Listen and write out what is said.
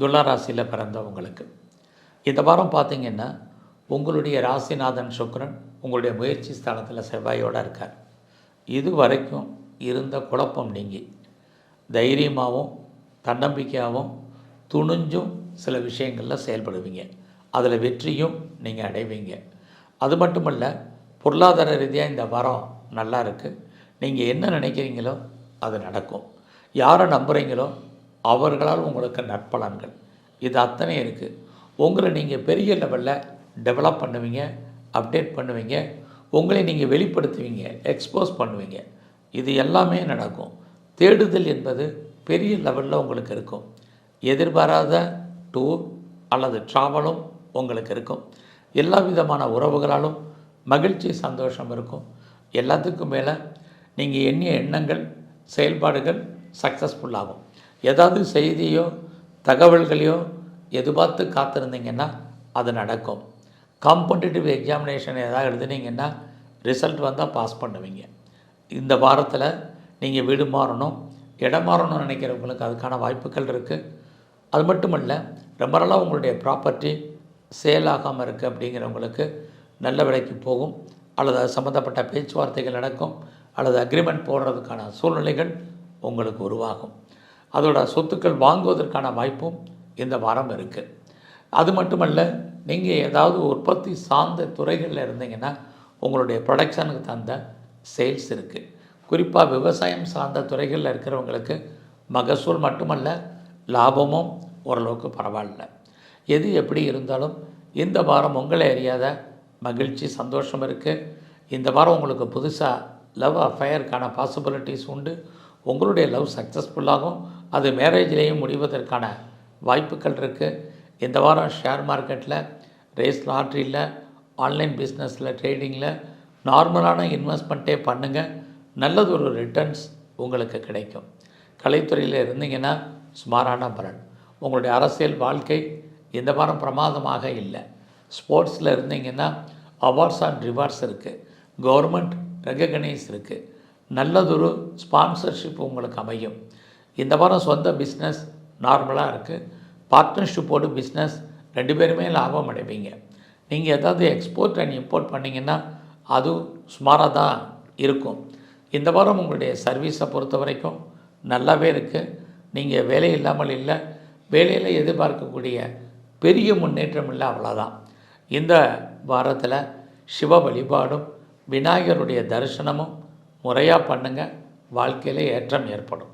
துலா ராசியில் பிறந்தவங்களுக்கு. இந்த வாரம் பார்த்தீங்கன்னா உங்களுடைய ராசிநாதன் சுக்ரன் உங்களுடைய முயற்சி ஸ்தானத்தில் செவ்வாயோடு இருக்கார். இது வரைக்கும் இருந்த குழப்பம் நீங்கி தைரியமாகவும் தன்னம்பிக்கையாகவும் துணிஞ்சும் சில விஷயங்களில் செயல்படுவீங்க. அதில் வெற்றியும் நீங்கள் அடைவீங்க. அது மட்டுமல்ல பொருளாதார ரீதியாக இந்த வாரம் நல்லா இருக்குது நீங்கள் என்ன நினைக்கிறீங்களோ அது நடக்கும். யாரை நம்புகிறீங்களோ அவர்களால் உங்களுக்கு நற்பலன்கள். இது அத்தனை இருக்குது உங்களை நீங்கள் பெரிய லெவலில் டெவலப் பண்ணுவீங்க அப்டேட் பண்ணுவீங்க. உங்களை நீங்கள் வெளிப்படுத்துவீங்க எக்ஸ்போஸ் பண்ணுவீங்க. இது எல்லாமே நடக்கும். தேடுதல் என்பது பெரிய லெவலில் உங்களுக்கு இருக்கும். எதிர்பாராத டூர் அல்லது ட்ராவலும் உங்களுக்கு இருக்கும். எல்லா விதமான உறவுகளாலும் மகிழ்ச்சி சந்தோஷம் இருக்கும். எல்லாத்துக்கும் மேலே நீங்கள் எண்ணிய எண்ணங்கள் செயல்பாடுகள் சக்ஸஸ்ஃபுல்லாகும் ஏதாவது செய்தியோ தகவல்களையோ எதிர்பார்த்து காத்திருந்தீங்கன்னா அது நடக்கும். காம்படிட்டிவ் எக்ஸாமினேஷன் ஏதாவது எழுதுனீங்கன்னா ரிசல்ட் வந்தால் பாஸ் பண்ணுவீங்க. இந்த வாரத்தில் நீங்கள் வீடு மாறணும். இடம் மாறணும்னு நினைக்கிறவங்களுக்கு அதுக்கான வாய்ப்புகள் இருக்குது அது மட்டும் இல்லை ரொம்ப நாளாக உங்களுடைய ப்ராப்பர்ட்டி சேல் ஆகாமல் இருக்குது அப்படிங்கிறவங்களுக்கு நல்ல விலைக்கு போகும். அல்லது அது சம்மந்தப்பட்ட பேச்சுவார்த்தைகள் நடக்கும். அல்லது அக்ரிமெண்ட் போடுறதுக்கான சூழ்நிலைகள் உங்களுக்கு உருவாகும். அதோட சொத்துக்கள் வாங்குவதற்கான வாய்ப்பும் இந்த வாரம் இருக்குது அது மட்டுமல்ல நீங்கள் ஏதாவது உற்பத்தி சார்ந்த துறைகளில் இருந்தீங்கன்னா உங்களுடைய ப்ரொடக்ஷனுக்கு தகுந்த சேல்ஸ் இருக்குது குறிப்பாக விவசாயம் சார்ந்த துறைகளில் இருக்கிறவங்களுக்கு மகசூல் மட்டுமல்ல லாபமும் ஓரளவுக்கு பரவாயில்ல. எது எப்படி இருந்தாலும் இந்த வாரம் உங்களை அறியாத மகிழ்ச்சி சந்தோஷம் இருக்குது இந்த வாரம் உங்களுக்கு புதுசாக லவ் அஃபயருக்கான பாசிபிலிட்டிஸ் உண்டு. உங்களுடைய லவ் சக்ஸஸ்ஃபுல்லாகும் அது மேரேஜ்லேயும் முடிவதற்கான வாய்ப்புகள் இருக்குது இந்த வாரம் ஷேர் மார்க்கெட்டில் ரேஸ் லாட்ரியில் ஆன்லைன் பிஸ்னஸில் ட்ரேடிங்கில் நார்மலான இன்வெஸ்ட்மெண்ட்டே பண்ணுங்கள் நல்லது ஒரு ரிட்டர்ன்ஸ் உங்களுக்கு கிடைக்கும். கலைத்துறையில் இருந்தீங்கன்னா சுமாரான பலன். உங்களுடைய அரசியல் வாழ்க்கை இந்த வாரம் பிரமாதமாக இல்லை. ஸ்போர்ட்ஸில் இருந்தீங்கன்னா அவார்ட்ஸ் அண்ட் ரிவார்ட்ஸ் இருக்குது கவர்மெண்ட் ரெகக்னைஸ் இருக்குது நல்லதொரு ஸ்பான்சர்ஷிப் உங்களுக்கு அமையும். இந்த வாரம் சொந்த பிஸ்னஸ் நார்மலாக இருக்குது பார்ட்னர்ஷிப்போடு பிஸ்னஸ் ரெண்டு பேருமே லாபம் அடைவீங்க. நீங்கள் ஏதாவது எக்ஸ்போர்ட் அண்ட் இம்போர்ட் பண்ணிங்கன்னா அதுவும் சுமாராக தான் இருக்கும். இந்த வாரம் உங்களுடைய சர்வீஸை பொறுத்த வரைக்கும் நல்லாவே இருக்குது நீங்கள் வேலை இல்லாமல் இல்லை. வேலையில் எதிர்பார்க்கக்கூடிய பெரிய முன்னேற்றம் இல்லை அவ்வளோதான் இந்த வாரத்தில் சிவ வழிபாடும் விநாயகருடைய தரிசனமும் முறையாக பண்ணுங்கள் வாழ்க்கையில் ஏற்றம் ஏற்படும்.